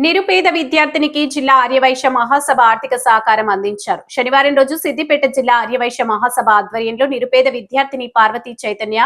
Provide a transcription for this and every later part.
నిరుపేద విద్యార్థినికి జిల్లా ఆర్యవైశ్య మహాసభ ఆర్థిక సహకారం అందించారు. శనివారం రోజు సిద్దిపేట జిల్లా ఆర్యవైశ్య మహాసభ ఆధ్వర్యంలో నిరుపేద విద్యార్థిని పార్వతీ చైతన్య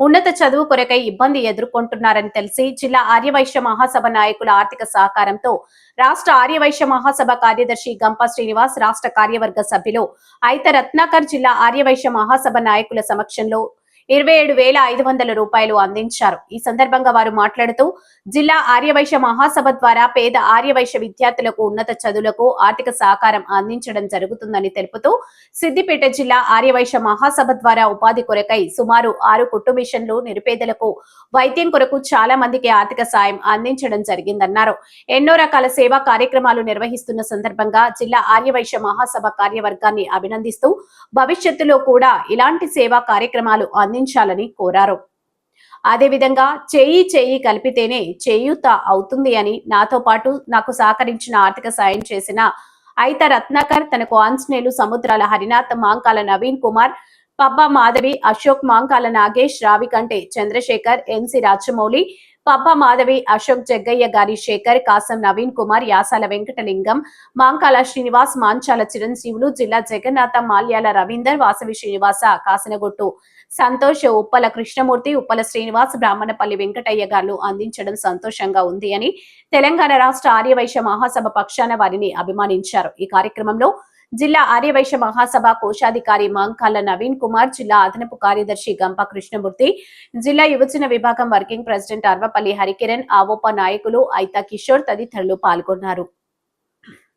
ఉన్నత చదువు కొరకై ఇబ్బంది ఎదుర్కొంటున్నారని తెలిసి జిల్లా ఆర్యవైశ్య మహాసభ నాయకుల ఆర్థిక సహకారంతో రాష్ట్ర ఆర్యవైశ్య మహాసభ కార్యదర్శి గంప శ్రీనివాస్ రాష్ట్ర కార్యవర్గ సభ్యులు ఐత రత్నాకర్ జిల్లా ఆర్యవైశ్య మహాసభ నాయకుల సమక్షంలో ఇరవై ఏడు వేల ఐదు వందల రూపాయలు అందించారు. ఈ సందర్భంగా వారు మాట్లాడుతూ జిల్లా ఆర్యవైశ్య మహాసభ ద్వారా పేద ఆర్యవైశ్య విద్యార్థులకు ఉన్నత చదువులకు ఆర్థిక సహకారం అందించడం జరుగుతుందని తెలుపుతూ సిద్దిపేట జిల్లా ఆర్యవైశ్య మహాసభ ద్వారా ఉపాధి కొరకై సుమారు ఆరు కుట్టు మిషన్లు నిరుపేదలకు వైద్యం కొరకు చాలా మందికి ఆర్థిక సాయం అందించడం జరిగిందన్నారు. ఎన్నో రకాల సేవా కార్యక్రమాలు నిర్వహిస్తున్న సందర్భంగా జిల్లా ఆర్యవైశ్య మహాసభ కార్యవర్గాన్ని అభినందిస్తూ భవిష్యత్తులో కూడా ఇలాంటి సేవా కార్యక్రమాలు అంది అందించాలని కోరారు. అదేవిధంగా చేయి చేయి కలిపితేనే చేయూత అవుతుంది అని నాతో పాటు నాకు సహకరించిన ఆర్థిక సాయం చేసిన ఐత రత్నాకర్ తనకు ఆంజనేయులు సముద్రాల హరినాథ్ మాంకాల నవీన్ కుమార్ పబ్బా మాధవి అశోక్ మాంకాల నాగేష్ రావికంటే చంద్రశేఖర్ ఎన్సి రాజమౌళి పబ్బా మాధవి అశోక్ జగ్గయ్య గారి శేఖర్ కాసం నవీన్ కుమార్ యాసాల వెంకటలింగం మాంకాల శ్రీనివాస్ మాంచాల చిరంజీవులు జిల్లా జగన్నాథ మాల్యాల రవీందర్ వాసవి శ్రీనివాస కాసనగొట్టు సంతోష్ ఉప్పల కృష్ణమూర్తి ఉప్పల శ్రీనివాస్ బ్రాహ్మణపల్లి వెంకటయ్య గారు అందించడం సంతోషంగా ఉంది అని తెలంగాణ రాష్ట్ర ఆర్యవైశ్య మహాసభ పక్షాన వారిని అభిమానించారు. ఈ కార్యక్రమంలో జిల్లా ఆర్యవైశ్య మహాసభ కోశాధికారి మాంకాల నవీన్ కుమార్ జిల్లా అదనపు కార్యదర్శి గంప కృష్ణమూర్తి జిల్లా యువజన విభాగం వర్కింగ్ ప్రెసిడెంట్ అర్వపల్లి హరికిరణ్ ఆవోప నాయకులు ఐతా కిషోర్ తదితరులు పాల్గొన్నారు.